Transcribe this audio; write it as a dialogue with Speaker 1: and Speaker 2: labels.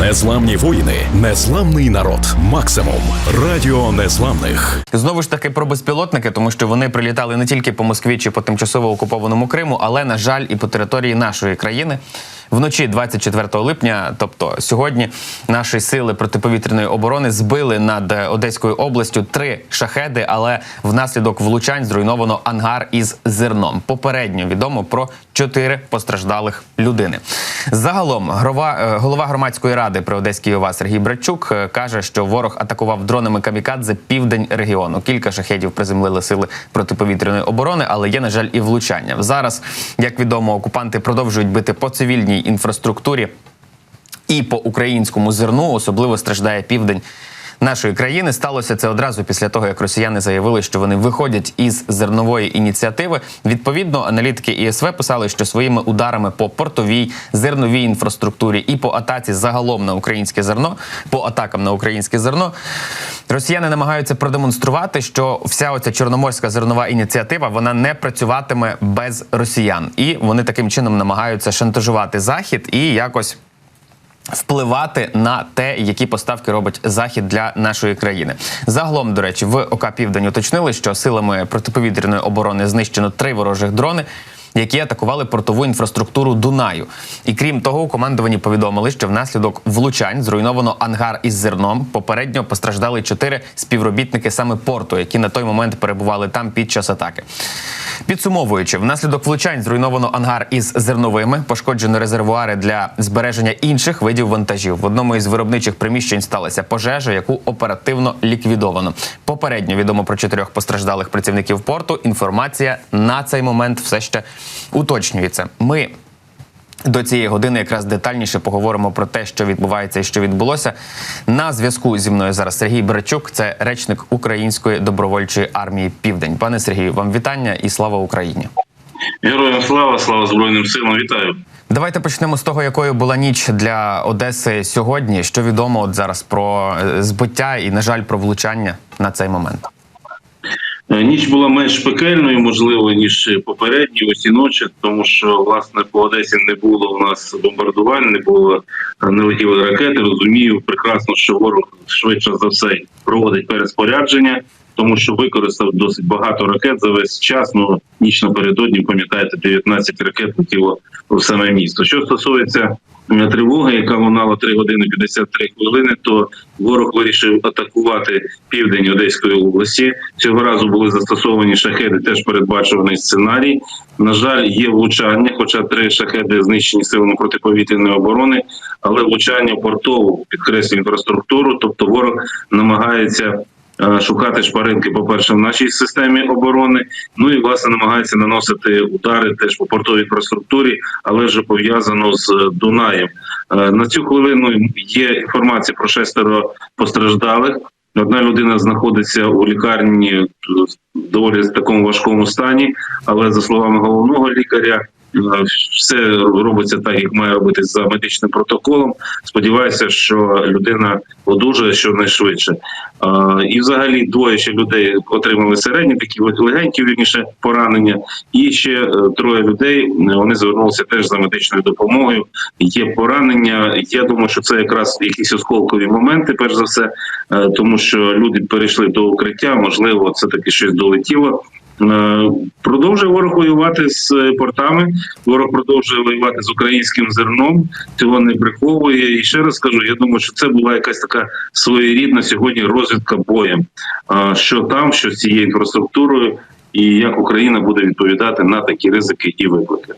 Speaker 1: Незламні воїни, незламний народ. Максимум радіо незламних.
Speaker 2: Знову ж таки про безпілотники, тому що вони прилітали не тільки по Москві чи по тимчасово окупованому Криму, але на жаль, і по території нашої країни. Вночі 24 липня, тобто сьогодні, наші сили протиповітряної оборони збили над Одеською областю три шахеди, але внаслідок влучань зруйновано ангар із зерном. Попередньо відомо про чотири постраждалих людини. Загалом грова, е, голова громадської ради при Одеській ОВА Сергій Брачук е, каже, що ворог атакував дронами камікадзе південь регіону. Кілька шахедів приземлили сили протиповітряної оборони, але є, на жаль, і влучання. Зараз, як відомо, окупанти продовжують бити по цивільній інфраструктурі і по українському зерну, особливо страждає південь. Нашої країни сталося це одразу після того, як росіяни заявили, що вони виходять із зернової ініціативи. Відповідно, аналітики ІСВ писали, що своїми ударами по портовій зерновій інфраструктурі і по атаці загалом на українське зерно, по атакам на українське зерно, росіяни намагаються продемонструвати, що вся оця чорноморська зернова ініціатива вона не працюватиме без росіян, і вони таким чином намагаються шантажувати захід і якось впливати на те, які поставки робить захід для нашої країни. Загалом, до речі, в ОК Південь уточнили, що силами протиповітряної оборони знищено три ворожих дрони. Які атакували портову інфраструктуру Дунаю, і крім того, у командуванні повідомили, що внаслідок влучань зруйновано ангар із зерном. Попередньо постраждали чотири співробітники саме порту, які на той момент перебували там під час атаки. Підсумовуючи, внаслідок влучань зруйновано ангар із зерновими, пошкоджено резервуари для збереження інших видів вантажів. В одному із виробничих приміщень сталася пожежа, яку оперативно ліквідовано. Попередньо відомо про чотирьох постраждалих працівників порту. Інформація на цей момент все ще уточнюється. Ми до цієї години якраз детальніше поговоримо про те, що відбувається і що відбулося. На зв'язку зі мною зараз Сергій Беречук, це речник Української добровольчої армії Південь. Пане Сергію, вам вітання і слава Україні.
Speaker 3: Героям слава, слава Збройним силам, вітаю.
Speaker 2: Давайте почнемо з того, якою була ніч для Одеси сьогодні. Що відомо от зараз про е, збиття і, на жаль, про влучання на цей момент.
Speaker 3: Е, Ніч була менш пекельною, можливо, ніж попередні усі ночі, тому що власне по Одесі не було у нас бомбардувань, не було е, не летіли ракети. Розумію прекрасно, що ворог швидше за все проводить переспорядження, тому що використав досить багато ракет за весь час. Ну ніч напередодні, пам'ятаєте, 19 ракет летіло в саме місто. Що стосується тривоги, яка лунала 3 години 53 хвилини, то ворог вирішив атакувати південь Одеської області. Цього разу були застосовані шахеди, теж передбачуваний сценарій. На жаль, є влучання, хоча три шахеди знищені силами протиповітряної оборони, але влучання в портову підкреслює інфраструктуру, тобто ворог намагається. Е, Шукати шпаринки, по перше, в нашій системі оборони. Ну і власне намагається наносити удари теж по портовій інфраструктурі, але вже пов'язано з Дунаєм. Е, На цю хвилину є інформація про шестеро постраждалих. Одна людина знаходиться у лікарні в доволі такому важкому стані, але за словами головного лікаря. Е, Все робиться так, як має робитись за медичним протоколом. Сподіваюся, що людина одужає щонайшвидше. Е, І, взагалі, двоє ще людей отримали середні, такі легенькі вірніше поранення. І ще е, троє людей вони звернулися теж за медичною допомогою. Є поранення. Я думаю, що це якраз якісь осколкові моменти, перш за все, тому що люди перейшли до укриття. Можливо, це таки щось долетіло. Е, Продовжує ворог воювати з е, портами. Ворог продовжує воювати з українським зерном. Цього не приховує. І ще раз скажу, я думаю, що це була якась така своєрідна сьогодні розвідка боєм. Е, Що там, що з цією інфраструктурою, і як Україна буде відповідати на такі ризики і виклики.